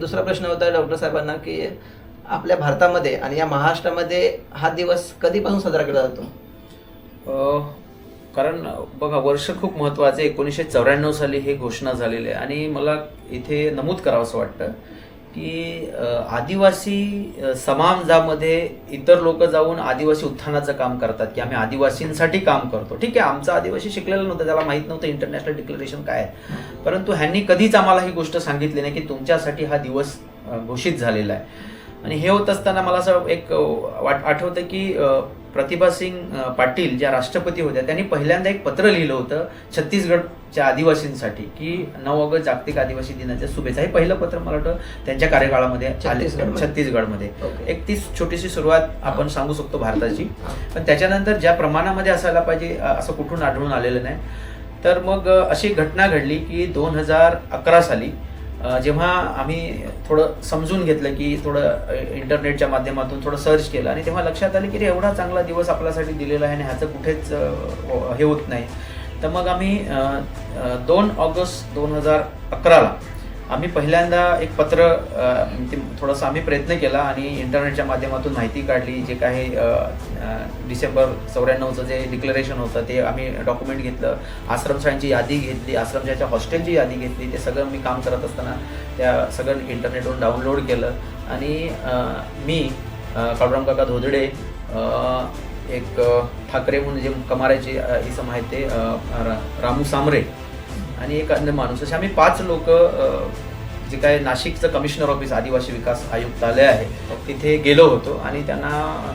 दुसरा प्रश्न होता डॉक्टर साहेबांना की आपल्या भारतामध्ये आणि या महाराष्ट्रामध्ये हा दिवस कधीपासून साजरा केला जातो? कारण बघा वर्ष खूप महत्वाचं. आहे एकोणीसशे चौऱ्याण्णव साली हे घोषणा झालेली आहे आणि मला इथे नमूद करावं असं वाटतं. की आदिवासी समाजामध्ये इतर लोक जाऊन आदिवासी उत्थानाचं काम करतात की आम्ही आदिवासींसाठी काम करतो. ठीक आहे आमचा आदिवासी शिकलेला नव्हतं त्याला माहीत नव्हतं इंटरनॅशनल डिक्लरेशन काय आहे. परंतु ह्यांनी कधीच आम्हाला ही गोष्ट सांगितली नाही की तुमच्यासाठी हा दिवस घोषित झालेला आहे. आणि हे होत असताना मला असं एक वाट आठवतं की प्रतिभा सिंग पाटील ज्या राष्ट्रपती होत्या त्यांनी पहिल्यांदा एक पत्र लिहिलं होतं छत्तीसगडच्या आदिवासींसाठी की नऊ ऑगस्ट जागतिक आदिवासी दिनाच्या शुभेच्छा. हे पहिलं पत्र मला वाटतं त्यांच्या कार्यकाळामध्ये छत्तीसगडमध्ये. एक ती छोटीशी सुरुवात आपण सांगू शकतो भारताची. पण त्याच्यानंतर ज्या प्रमाणामध्ये असायला पाहिजे असं कुठून आढळून आलेलं नाही. तर मग अशी घटना घडली की दोन हजार अकरा साली जेव्हा आम्ही थोडं समजून घेतलं की थोडं इंटरनेटच्या माध्यमातून थोडं सर्च केलं आणि तेव्हा लक्षात आलं की रे एवढा चांगला दिवस आपल्यासाठी दिलेला आहे आणि ह्याचं कुठेच हो, हे होत नाही. तर मग आम्ही दोन ऑगस्ट दोन हजार अकराला आम्ही पहिल्यांदा एक पत्र ते म्हणजे थोडासा आम्ही प्रयत्न केला आणि इंटरनेटच्या माध्यमातून माहिती काढली जे काही डिसेंबर चौऱ्याण्णवचं जे डिक्लरेशन होतं ते आम्ही डॉक्युमेंट घेतलं आश्रमशाळांची यादी घेतली आश्रमशाळेच्या हॉस्टेलची यादी घेतली ते सगळं मी काम करत असताना त्या सगळं इंटरनेटवरून डाउनलोड केलं आणि मी काळुराम काका धोदडे एक ठाकरे म्हणून जे कमाराचे इसम आहेत ते रा- रामू सामरे आणि एक अन्य माणूस. असे आम्ही पाच लोक जे काय नाशिकचं कमिशनर ऑफिस आदिवासी विकास आयुक्तालय आहे तिथे गेलो होतो आणि त्यांना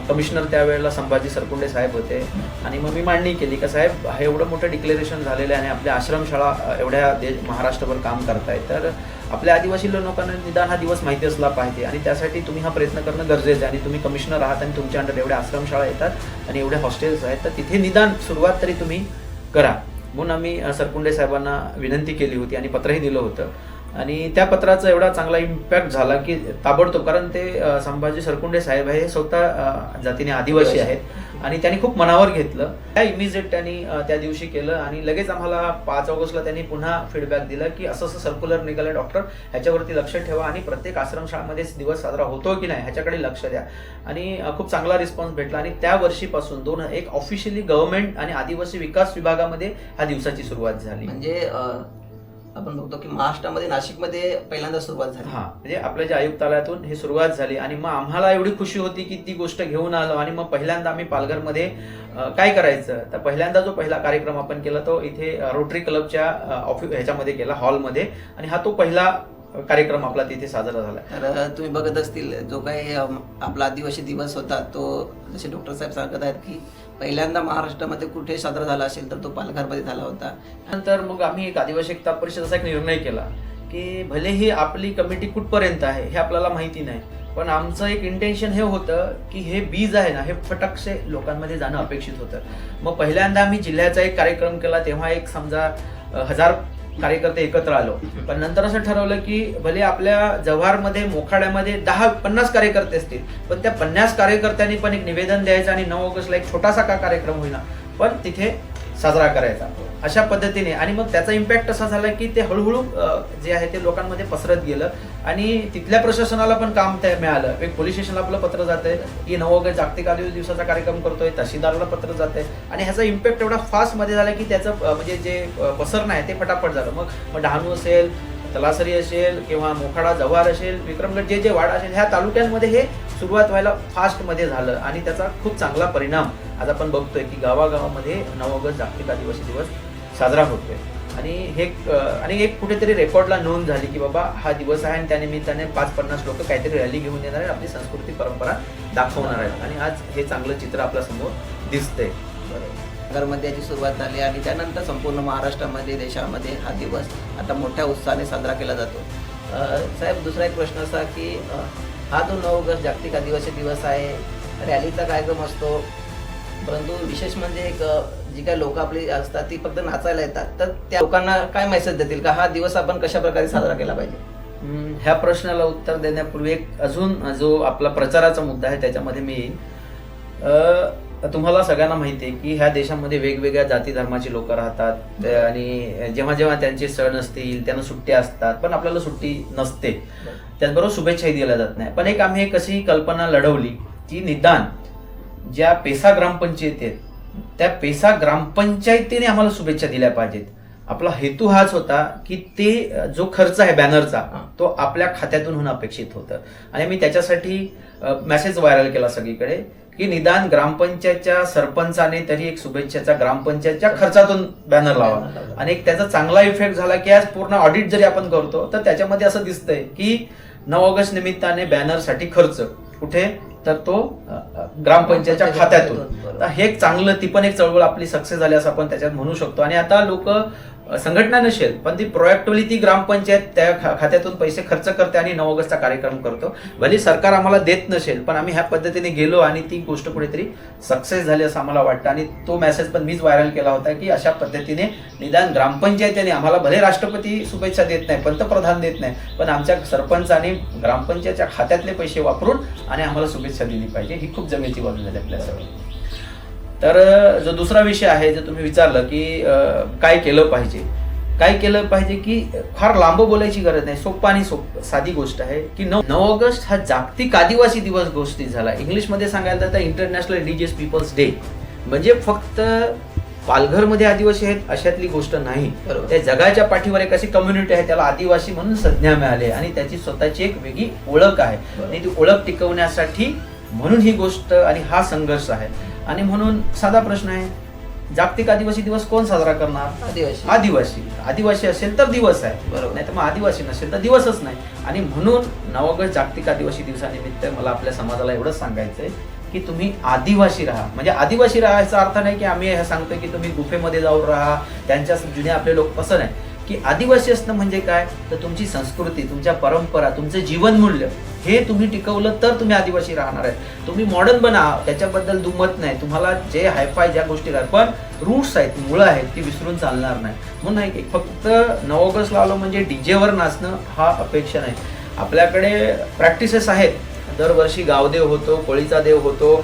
कमिशनर त्यावेळेला संभाजी सरकुंडे साहेब होते. आणि मग मी मांडणी केली का साहेब हे एवढं मोठं डिक्लेरेशन झालेलं आहे आणि आपल्या आश्रमशाळा एवढ्या दे महाराष्ट्रभर काम करतायत तर आपल्या आदिवासी लोकांना निदान हा दिवस माहिती असला पाहिजे आणि त्यासाठी तुम्ही हा प्रयत्न करणं गरजेचं आहे आणि तुम्ही कमिशनर आहात आणि तुमच्या अंडर एवढ्या आश्रमशाळा येतात आणि एवढ्या हॉस्टेल्स आहेत. तर तिथे निदान सुरुवात तरी तुम्ही करा. म्हणून आम्ही सरकुंडे साहेबांना विनंती केली होती आणि पत्रही दिलं होतं. आणि त्या पत्राचा एवढा चांगला इम्पॅक्ट झाला की ताबडतोब कारण ते संभाजी सरकुंडे साहेब हे स्वतः जातीने आदिवासी. आहेत. आणि त्यांनी खूप मनावर घेतलं. त्या इमिजिएट त्यांनी त्या दिवशी केलं आणि लगेच आम्हाला पाच ऑगस्टला त्यांनी पुन्हा फीडबॅक दिला की असं असं सर्क्युलर निघालं डॉक्टर ह्याच्यावरती लक्ष ठेवा आणि प्रत्येक आश्रमशाळामध्ये दिवस साजरा होतो की नाही ह्याच्याकडे लक्ष द्या. आणि खूप चांगला रिस्पॉन्स भेटला आणि त्या वर्षीपासून दोन एक ऑफिशियली गव्हर्नमेंट आणि आदिवासी विकास विभागामध्ये ह्या दिवसाची सुरुवात झाली. म्हणजे आपण बघतो की महाराष्ट्रामध्ये नाशिकमध्ये पहिल्यांदा सुरुवात झाली. हा म्हणजे आपल्या ज्या आयुक्तालयातून ही सुरुवात झाली आणि मग आम्हाला एवढी खुशी होती की ती गोष्ट घेऊन आलो आणि मग पहिल्यांदा आम्ही पालघरमध्ये काय करायचं? तर पहिल्यांदा जो पहिला कार्यक्रम आपण केला तो इथे रोटरी क्लबच्या ऑफिस ह्याच्यामध्ये केला हॉलमध्ये आणि हा तो पहिला कार्यक्रम आपला तिथे साजरा झाला. तर तुम्ही बघत असतील जो काही आपला आदिवासी दिवस होता तो जसे डॉक्टर साहेब सांगत आहेत की पहिल्यांदा महाराष्ट्रामध्ये कुठे साजरा झाला असेल तर तो पालघरमध्ये झाला होता. नंतर मग आम्ही एक आदिवासी एकता परिषदेचा एक निर्णय केला की भलेही आपली कमिटी कुठपर्यंत आहे हे आपल्याला माहिती नाही पण आमचं एक इंटेन्शन हे होतं की हे बीज आहे ना हे फटकसे लोकांमध्ये जाणं अपेक्षित होतं. मग पहिल्यांदा आम्ही जिल्ह्याचा एक कार्यक्रम केला तेव्हा एक समजा हजार कार्यकर्ते एकत्र आलो. पण नंतर असं ठरवलं की भले आपल्या जव्हारमध्ये मोखाड्यामध्ये दहा पन्नास कार्यकर्ते असतील पण त्या पन्नास कार्यकर्त्यांनी पण एक निवेदन द्यायचं आणि नऊ ऑगस्टला एक छोटासा का कार्यक्रम होईना पण तिथे साजरा करायचा. अशा पद्धतीने. आणि मग त्याचा इम्पॅक्ट असा झाला की ते हळूहळू जे आहे ते लोकांमध्ये पसरत गेलं. आणि तिथल्या प्रशासनाला पण काम ते मिळालं. एक पोलीस स्टेशनला आपलं पत्र जातंय. की नऊ ऑगस्ट जागतिक आदिवासी दिवसाचा कार्यक्रम करतोय. तहसीलदाराला पत्र जातंय. आणि ह्याचा इम्पॅक्ट एवढा फास्टमध्ये झाला की त्याचं म्हणजे जे पसरणं आहे ते फटाफट झालं. मग मग डहाणू असेल तलासरी असेल किंवा मोखाडा जव्हार असेल विक्रमगड जे जे वाडा असेल ह्या तालुक्यांमध्ये हे सुरुवात व्हायला फास्टमध्ये झालं. आणि त्याचा खूप चांगला परिणाम आज आपण बघतोय की गावागावामध्ये नऊ ऑगस्ट जागतिक आदिवासी दिवस साजरा होतोय. आणि हे आणि एक कुठेतरी रेकॉर्डला नोंद झाली की बाबा हा दिवस आहे आणि त्यानिमित्ताने पाच पन्नास लोक काहीतरी रॅली घेऊन येणार आहेत आपली संस्कृती परंपरा दाखवणार आहेत. आणि आज हे चांगलं चित्र आपल्यासमोर दिसतंय. नगरमध्ये याची सुरुवात झाली आणि त्यानंतर संपूर्ण महाराष्ट्रामध्ये देशामध्ये हा दिवस आता मोठ्या उत्साहाने साजरा केला जातो. साहेब दुसरा एक प्रश्न असा की हा जो नऊ ऑगस्ट जागतिक आदिवासी दिवस आहे रॅलीचा कार्यक्रम असतो परंतु विशेष म्हणजे एक जी काही लोक आपली असतात ती फक्त नाचायला येतात. तर त्या लोकांना काय मेसेज देतील? का हा दिवस आपण कशा प्रकारे साजरा केला पाहिजे? ह्या प्रश्नाला उत्तर देण्यापूर्वी एक अजून जो आपला प्रचाराचा मुद्दा आहे त्याच्यामध्ये मी येईन. अ, तुम्हाला सगळ्यांना माहिती आहे की ह्या देशामध्ये वेगवेगळ्या जाती धर्माची लोक राहतात. आणि जेव्हा जेव्हा त्यांचे सण असतील त्यांना सुट्ट्या असतात पण आपल्याला सुट्टी नसते. त्याचबरोबर शुभेच्छाही दिल्या जात नाही. पण एक आम्ही एक अशी कल्पना लढवली की निदान ज्या पेसा ग्रामपंचायती आहेत त्या पेसा ग्रामपंचायतीने आम्हाला शुभेच्छा दिल्या पाहिजेत. आपला हेतू हाच होता की ते जो खर्च आहे बॅनरचा तो आपल्या खात्यातून होणं अपेक्षित होतं. आणि मी त्याच्यासाठी मेसेज व्हायरल केला सगळीकडे की निदान ग्रामपंचायतच्या सरपंचाने तरी एक शुभेच्छाचा ग्रामपंचायतच्या खर्चातून बॅनर लावा. आणि एक त्याचा चांगला इफेक्ट झाला की आज पूर्ण ऑडिट जरी आपण करतो तर त्याच्यामध्ये असं दिसतंय की नऊ ऑगस्ट निमित्ताने बॅनरसाठी खर्च. कुठे? तर तो ग्रामपंचायतच्या खात्यातून. हे एक चांगलं ती पण एक चळवळ आपली सक्सेस झाली असं आपण त्याच्यात म्हणू शकतो. आणि आता लोक संघटना नसेल पण ती प्रोएक्टिव्हली ती ग्रामपंचायत त्या खात्यातून पैसे खर्च करते आणि नऊ ऑगस्टचा कार्यक्रम करतो. भले सरकार आम्हाला देत नसेल पण आम्ही ह्या पद्धतीने गेलो आणि ती गोष्ट कुठेतरी सक्सेस झाली असं आम्हाला वाटतं. आणि तो मेसेज पण मीच व्हायरल केला होता की अशा पद्धतीने निदान ग्रामपंचायतीने आम्हाला भले राष्ट्रपती शुभेच्छा देत नाही पंतप्रधान देत नाही पण आमच्या सरपंचाने ग्रामपंचायतच्या खात्यातले पैसे वापरून आणि आम्हाला शुभेच्छा दिली पाहिजे. ही खूप जमेची बाजू झाली आपल्यासाठी तर जो दुसरा विषय आहे जो तुम्ही विचारलं की काय केलं पाहिजे? काय केलं पाहिजे की फार लांब बोलायची गरज नाही. सोप्पा आणि सोप साधी गोष्ट आहे की नऊ नऊ ऑगस्ट हा जागतिक आदिवासी दिवस घोषित झाला. इंग्लिशमध्ये सांगायला तर इंटरनॅशनल इंडिजियस पीपल्स डे म्हणजे फक्त पालघरमध्ये आदिवासी आहेत अशातली गोष्ट नाही. त्या जगाच्या पाठीवर एक अशी कम्युनिटी आहे त्याला आदिवासी म्हणून संज्ञा मिळाली आणि त्याची स्वतःची एक वेगळी ओळख आहे. आणि ती ओळख टिकवण्यासाठी म्हणून ही गोष्ट आणि हा संघर्ष आहे. आणि म्हणून साधा प्रश्न आहे जागतिक आदिवासी दिवस कोण साजरा करणार? आदिवासी. आदिवासी. आदिवासी असेल तर दिवस आहे. बरोबर. नाही तर मग आदिवासी नसेल तर दिवसच नाही. आणि म्हणून नऊ ऑगस्ट जागतिक आदिवासी दिवसानिमित्त मला आपल्या समाजाला एवढंच सांगायचंय की तुम्ही आदिवासी राहा. म्हणजे आदिवासी राहा याचा अर्थ नाही की आम्ही हे सांगतोय की तुम्ही गुफेमध्ये जाऊन राहा त्यांच्या जुने आपले लोक कसं नाही. की आदिवासी असणं म्हणजे काय? तर तुमची संस्कृती तुमच्या परंपरा तुमचं जीवनमूल्य हे तुम्ही टिकवलं तर तुम्ही आदिवासी राहणार आहे तुम्ही मॉडर्न बना त्याच्याबद्दल दुमत नाही. तुम्हाला जे हायफाय ज्या गोष्टी काय पण रूट्स आहेत मुळं आहेत ती विसरून चालणार नाही. म्हणून नाही की फक्त नऊ ऑगस्टला आलो म्हणजे डीजेवर नाचणं हा अपेक्षा नाही. आपल्याकडे प्रॅक्टिसेस आहेत. दरवर्षी गावदेव होतो कोळीचा देव होतो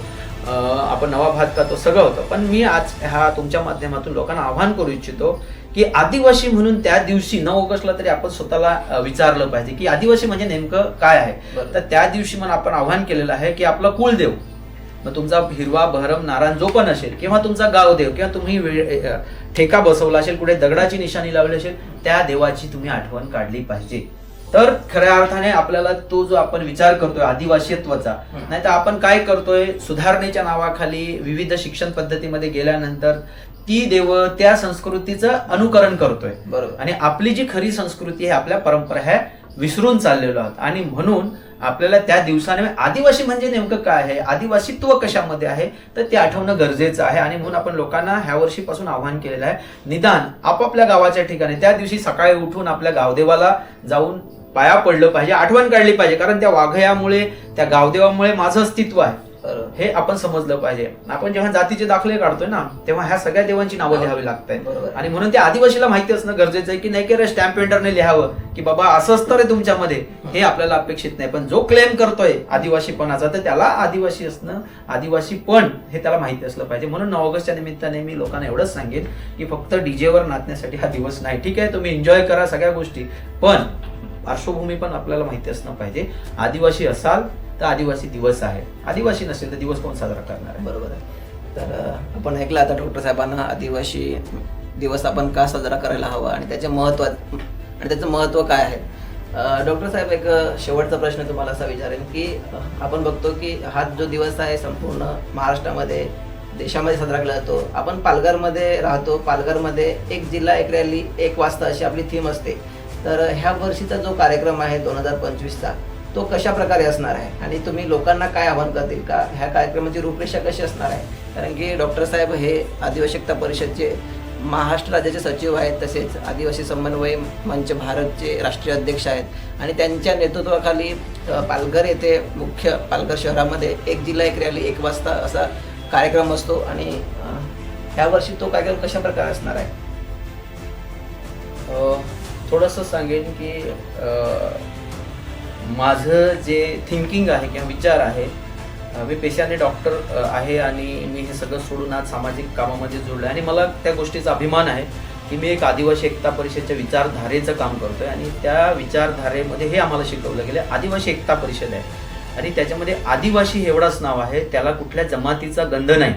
आपण नवा भात खातो सगळं होतं. पण मी आज ह्या तुमच्या माध्यमातून लोकांना आव्हान करू इच्छितो की आदिवासी म्हणून त्या दिवशी नऊ ऑगस्टला तरी आपण स्वतःला विचारलं पाहिजे की आदिवासी म्हणजे नेमकं काय आहे. तर त्या दिवशी मला आपण आव्हान केलेलं आहे की आपला कुलदेव मग तुमचा हिरवा बहरम नारायण जो पण असेल किंवा तुमचा गावदेव किंवा तुम्ही ठेका बसवला असेल कुठे दगडाची निशाणी लावली असेल त्या देवाची तुम्ही आठवण काढली पाहिजे तर खऱ्या अर्थाने आपल्याला तो जो आपण विचार करतोय आदिवासीत्वाचा. नाही तर आपण काय करतोय सुधारणेच्या नावाखाली विविध शिक्षण पद्धतीमध्ये गेल्यानंतर ती देव त्या संस्कृतीचं अनुकरण करतोय. बरोबर. आणि आपली जी खरी संस्कृती आहे आपल्या परंपरा ह्या विसरून चाललेलो आहोत. आणि म्हणून आपल्याला त्या दिवसाने आदिवासी म्हणजे नेमकं काय आहे? आदिवासीत्व कशामध्ये आहे? तर ते आठवणं गरजेचं आहे. आणि म्हणून आपण लोकांना ह्या वर्षीपासून आव्हान केलेलं आहे निदान आपापल्या गावाच्या ठिकाणी त्या दिवशी सकाळी उठून आपल्या गावदेवाला जाऊन पाया पडलं पाहिजे आठवण काढली पाहिजे. कारण त्या वाघयामुळे त्या गावदेवामुळे माझं अस्तित्व आहे. हे आपण समजलं पाहिजे. आपण जेव्हा जातीचे दाखले काढतोय ना तेव्हा ह्या सगळ्या देवांची नावं लिहावी लागत बरोबर. आणि म्हणून त्या आदिवासीला माहिती असणं गरजेचं आहे की नाही की रे स्टॅम्प पेंटरने लिहावं की बाबा असं असतं रे तुमच्यामध्ये. हे आपल्याला अपेक्षित नाही. पण जो क्लेम करतोय आदिवासीपणाचा तर त्याला आदिवासी असणं आदिवासी पण हे त्याला माहिती असलं पाहिजे. म्हणून नऊ ऑगस्टच्या निमित्ताने मी लोकांना एवढंच सांगेन की फक्त डीजेवर नाचण्यासाठी हा दिवस नाही. ठीक आहे तुम्ही एन्जॉय करा सगळ्या गोष्टी. पण पार्श्वभूमी पण आपल्याला माहिती असणं पाहिजे. आदिवासी असाल तर आदिवासी दिवस आहे. आदिवासी नसेल तर दिवस कोण साजरा करणार आहे? बरोबर आहे. तर आपण ऐकलं आता डॉक्टर साहेबांना आदिवासी दिवस आपण का साजरा करायला हवा आणि त्याचे महत्त्व आणि त्याचं महत्त्व काय आहे? डॉक्टर साहेब एक शेवटचा प्रश्न तुम्हाला असा विचारेन की आपण बघतो की हा जो दिवस आहे संपूर्ण महाराष्ट्रामध्ये देशामध्ये साजरा केला जातो. आपण पालघरमध्ये राहतो. पालघरमध्ये एक जिल्हा एक रॅली एक वाजता अशी आपली थीम असते. तर ह्या वर्षीचा जो कार्यक्रम आहे दोन हजार पंचवीसचा तो कशा प्रकारे असणार आहे? आणि तुम्ही लोकांना काय आवाहन करतील? का ह्या कार्यक्रमाची रूपरेषा कशी असणार आहे? कारण की डॉक्टर साहेब हे आदिवासिकता परिषदचे महाराष्ट्र राज्याचे सचिव आहेत तसेच आदिवासी समन्वय मंच भारतचे राष्ट्रीय अध्यक्ष आहेत. आणि त्यांच्या नेतृत्वाखाली पालघर येथे मुख्य पालघर शहरामध्ये एक जिल्हा एक रॅली एक वाजता असा कार्यक्रम असतो. आणि ह्यावर्षी ह्या वर्षी तो कार्यक्रम कशा प्रकारे असणार आहे? थोडंसं सांगेन की माझं जे थिंकिंग आहे किंवा विचार आहे मी पेशाने डॉक्टर आहे आणि मी हे सगळं सोडून आज सामाजिक कामामध्ये जोडलं आणि मला त्या गोष्टीचा अभिमान आहे की मी एक आदिवासी एकता परिषदच्या विचारधारेचं काम करतोय आणि त्या विचारधारेमध्ये हे आम्हाला शिकवलं गेलं आदिवासी एकता परिषद आहे. आणि त्याच्यामध्ये आदिवासी एवढंच नाव आहे त्याला कुठल्या जमातीचा गंध नाही.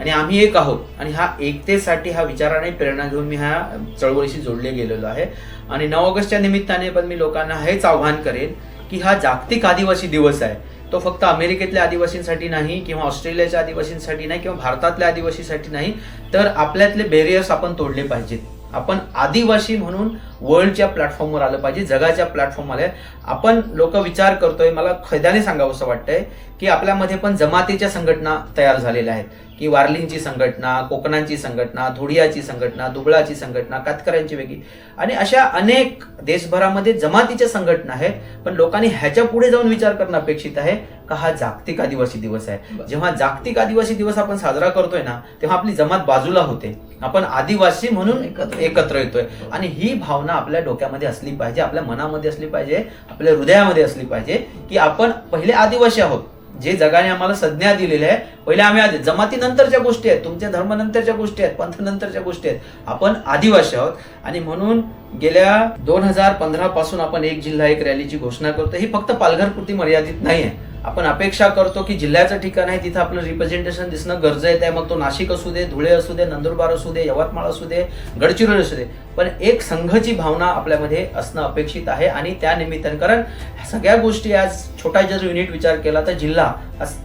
आणि आम्ही एक आहोत आणि हा एकतेसाठी हा विचाराने प्रेरणा घेऊन मी ह्या चळवळीशी जोडले गेलेलो आहे. आणि नऊ ऑगस्टच्या निमित्ताने पण मी लोकांना हेच आव्हान करेन की हा जागतिक आदिवासी दिवस आहे. तो फक्त अमेरिकेतल्या आदिवासींसाठी नाही किंवा ऑस्ट्रेलियाच्या आदिवासींसाठी नाही किंवा भारतातल्या आदिवासीसाठी नाही तर आपल्यातले बेरियर्स आपण तोडले पाहिजेत. आपण आदिवासी म्हणून वर्ल्डच्या प्लॅटफॉर्मवर आलं पाहिजे. जगाच्या प्लॅटफॉर्म आले आपण लोक विचार करतोय. मला खैद्याने सांगावं असं वाटतंय की आपल्यामध्ये पण जमातीच्या संघटना तयार झालेल्या आहेत. की वारलींची संघटना कोकणांची संघटना धुडियाची संघटना दुबळाची संघटना कातकऱ्यांची वेगळी. आणि अशा अनेक देशभरामध्ये जमातीच्या संघटना आहेत. पण लोकांनी ह्याच्या पुढे जाऊन विचार करणं अपेक्षित आहे का हा जागतिक आदिवासी दिवस आहे. जेव्हा जागतिक आदिवासी दिवस आपण साजरा करतोय ना तेव्हा आपली जमात बाजूला होते. आपण आदिवासी म्हणून. एकत्र येतोय. आणि ही भावना आपल्या डोक्यामध्ये असली पाहिजे आपल्या मनामध्ये असली पाहिजे आपल्या हृदयामध्ये असली पाहिजे की आपण पहिले आदिवासी आहोत. जे जगाने आम्हाला संज्ञा दिलेली आहे पहिले आम्ही आधी जमातीनंतरच्या गोष्टी आहेत तुमच्या धर्मानंतरच्या गोष्टी आहेत पंथनंतरच्या गोष्टी आहेत आपण आदिवासी आहोत. आणि म्हणून गेल्या दोन हजार पंधरा पासून आपण एक जिल्हा एक रॅलीची घोषणा करतो ही फक्त पालघरपुरती मर्यादित नाही आहे आपण अपेक्षा करतो की जिल्ह्याचं ठिकाण आहे तिथं आपलं रिप्रेझेंटेशन दिसणं गरजेचं आहे. मग तो नाशिक असू दे धुळे असू दे नंदुरबार असू दे यवतमाळ असू दे गडचिरोली असू दे. पण एक संघची भावना आपल्यामध्ये असणं अपेक्षित आहे आणि त्या निमित्ताने कारण सगळ्या गोष्टी आज छोटा जर युनिट विचार केला तर जिल्हा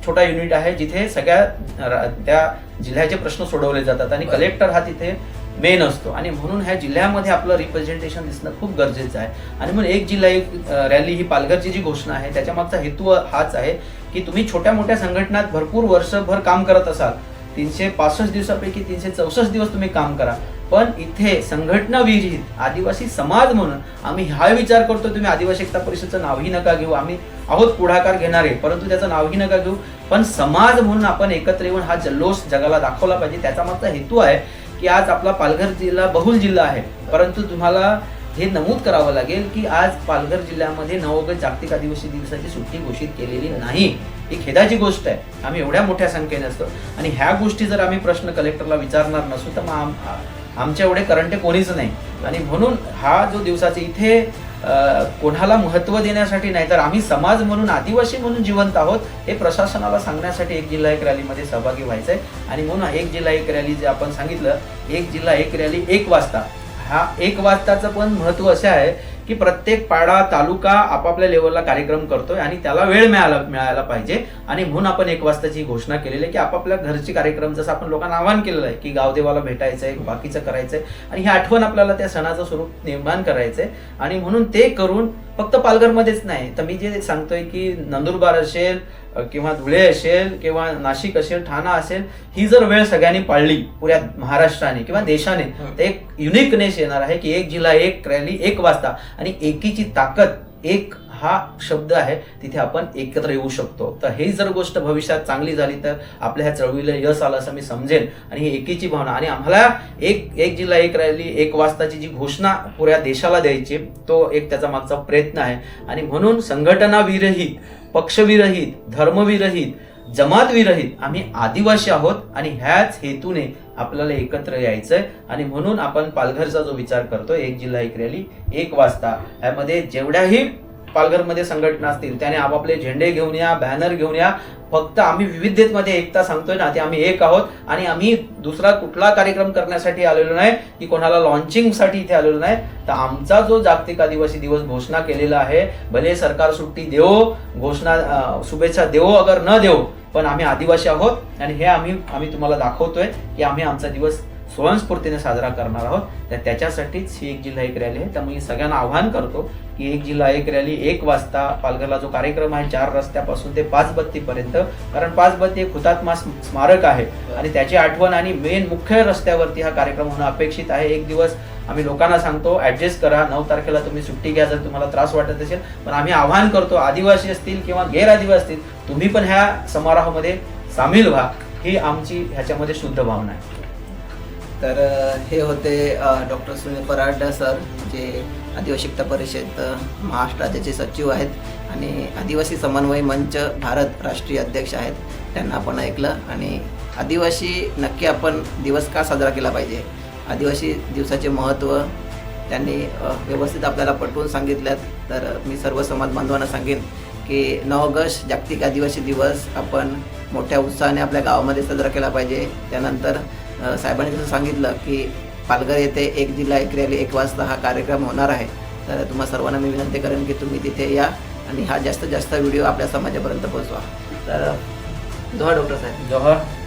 छोटा युनिट आहे जिथे सगळ्या त्या जिल्ह्याचे प्रश्न सोडवले जातात. आणि. कलेक्टर हा तिथे मेन असतो. आणि म्हणून ह्या जिल्ह्यामध्ये आपलं रिप्रेझेंटेशन दिसणं खूप गरजेचं आहे. आणि म्हणून एक जिल्हा एक रॅली ही पालघरची जी घोषणा आहे त्याच्या मागचा हेतू हाच आहे की तुम्ही छोट्या मोठ्या संघटनात भरपूर वर्षभर काम करत असाल. तीनशे पासष्ट दिवसापैकी तीनशे चौसष्ट दिवस तुम्ही काम करा. पण इथे संघटना विरहित आदिवासी समाज म्हणून आम्ही हा विचार करतो तुम्ही आदिवासी एकता परिषदचं नावही नका घेऊ. आम्ही आहोत पुढाकार घेणारे परंतु त्याचं नावही नका घेऊ. पण समाज म्हणून आपण एकत्र येऊन हा जल्लोष जगाला दाखवला पाहिजे. त्याचा मागचा हेतू आहे की आज आपला पालघर जिल्हा बहुल जिल्हा आहे. परंतु तुम्हाला हे नमूद करावं लागेल की आज पालघर जिल्ह्यामध्ये नऊ ऑगस्ट जागतिक आदिवासी दिवसाची सुट्टी घोषित केलेली नाही. ही खेदाची गोष्ट आहे. आम्ही एवढ्या मोठ्या संख्येने असतो. आणि ह्या गोष्टी जर आम्ही प्रश्न कलेक्टरला विचारणार नसू तर मग आम- आमच्या एवढे करंटे कोणीच नाही. आणि म्हणून हा जो दिवसाचा इथे कोणाला महत्त्व देण्यासाठी नाही तर आम्ही समाज म्हणून आदिवासी म्हणून जिवंत आहोत हे प्रशासनाला सांगण्यासाठी एक जिल्हा एक रॅलीमध्ये सहभागी व्हायचं आहे आणि म्हणून एक जिल्हा एक रॅली जे आपण सांगितलं एक जिल्हा एक रॅली एक वाजता. हा एक वाजताचं पण महत्त्व असं आहे की प्रत्येक पाडा तालुका आपापल्या लेवलला कार्यक्रम करतोय आणि त्याला वेळ मिळाला मिळायला पाहिजे. आणि म्हणून आपण एक वाजताची घोषणा केलेली आहे की आपापल्या घरचे कार्यक्रम जसं आपण लोकांना आवाहन केलेलं आहे की गावदेवाला भेटायचंय बाकीचं करायचंय. आणि ही आठवण आपल्याला त्या सणाचं स्वरूप निर्माण करायचंय. आणि म्हणून ते करून फक्त पालघरमध्येच नाही तर मी जे सांगतोय की नंदुरबार असेल किंवा धुळे असेल किंवा नाशिक असेल ठाणा असेल ही जर वेळ सगळ्यांनी पाळली पुऱ्या महाराष्ट्राने किंवा देशाने तर एक युनिकनेस येणार आहे की एक जिल्हा एक रॅली एक वाजता आणि एकीची ताकद एक हा शब्द आहे तिथे आपण एकत्र येऊ शकतो. तर ही जर गोष्ट भविष्यात चांगली झाली तर आपल्या ह्या चळवळीला यश आलं असं मी समजेन. आणि ही एकीची भावना. आणि आम्हाला एक एक जिल्हा एक रॅली एक वाजताची जी घोषणा पुऱ्या देशाला द्यायची तो एक त्याचा मागचा प्रयत्न आहे. आणि म्हणून संघटनाविरहित पक्षविरहित धर्मविरहित जमातविरहित आम्ही आदिवासी आहोत आणि ह्याच हेतूने आपल्याला एकत्र यायचंय. आणि म्हणून आपण पालघरचा जो विचार करतो एक जिल्हा एक रॅली एक वाजता यामध्ये जेवढ्याही पालघरमध्ये संघटना असतील त्याने आपापले झेंडे घेऊन या बॅनर घेऊन या. फक्त आम्ही विविधतेमध्ये एकता सांगतोय ना ते आम्ही एक आहोत. आणि आम्ही दुसरा कुठला कार्यक्रम करण्यासाठी आलेलो नाही की कोणाला लॉन्चिंगसाठी इथे आलेलो नाही. तर आमचा जो जागतिक आदिवासी दिवस घोषणा केलेला आहे भले सरकार सुट्टी देवो घोषणा शुभेच्छा देवो अगर न देवो पण आम्ही आदिवासी आहोत. आणि हे आम्ही आम्ही तुम्हाला दाखवतोय की आम्ही आमचा दिवस स्वयंस्फूर्तीने साजरा करणार आहोत. तर त्याच्यासाठीच ही एक जिल्हा एक रॅली आहे. त्यामुळे मी सगळ्यांना आव्हान करतो की एक जिल्हा एक रॅली एक वाजता पालघरला जो कार्यक्रम आहे चार रस्त्यापासून ते पाच बत्तीपर्यंत कारण पाच बत्ती एक हुतात्मा स्मारक आहे. आणि त्याची आठवण आणि मेन मुख्य रस्त्यावरती हा कार्यक्रम होणं अपेक्षित आहे. एक दिवस आम्ही लोकांना सांगतो ऍडजस्ट करा. नऊ तारखेला तुम्ही सुट्टी घ्या जर तुम्हाला त्रास वाटत असेल. पण आम्ही आव्हान करतो आदिवासी असतील किंवा गैरआदिवासी असतील तुम्ही पण ह्या समारोहामध्ये सामील व्हा. ही आमची ह्याच्यामध्ये शुद्ध भावना आहे. तर हे होते डॉक्टर सुनील पराड सर जे आदिवासिकता परिषद महाराष्ट्र राज्याचे सचिव आहेत आणि आदिवासी समन्वय मंच भारत राष्ट्रीय अध्यक्ष आहेत. त्यांना आपण ऐकलं आणि आदिवासी नक्की आपण दिवस का साजरा केला पाहिजे? आदिवासी दिवसाचे महत्त्व त्यांनी व्यवस्थित आपल्याला पटवून सांगितल्यात. तर मी सर्व समाज बांधवांना सांगेन की नऊ ऑगस्ट जागतिक आदिवासी दिवस आपण मोठ्या उत्साहाने आपल्या गावामध्ये साजरा केला पाहिजे. त्यानंतर साहेबांनी जसं सांगितलं की पालघर येथे एक जिल्हा एक रॅली एक वाजता हा कार्यक्रम होणार आहे. तर तुम्हा सर्वांना मी विनंती करेन की तुम्ही तिथे या आणि हा जास्तीत जास्त व्हिडिओ आपल्या समाजापर्यंत पोहोचवा. तर जोहा डॉक्टर साहेब. जोहर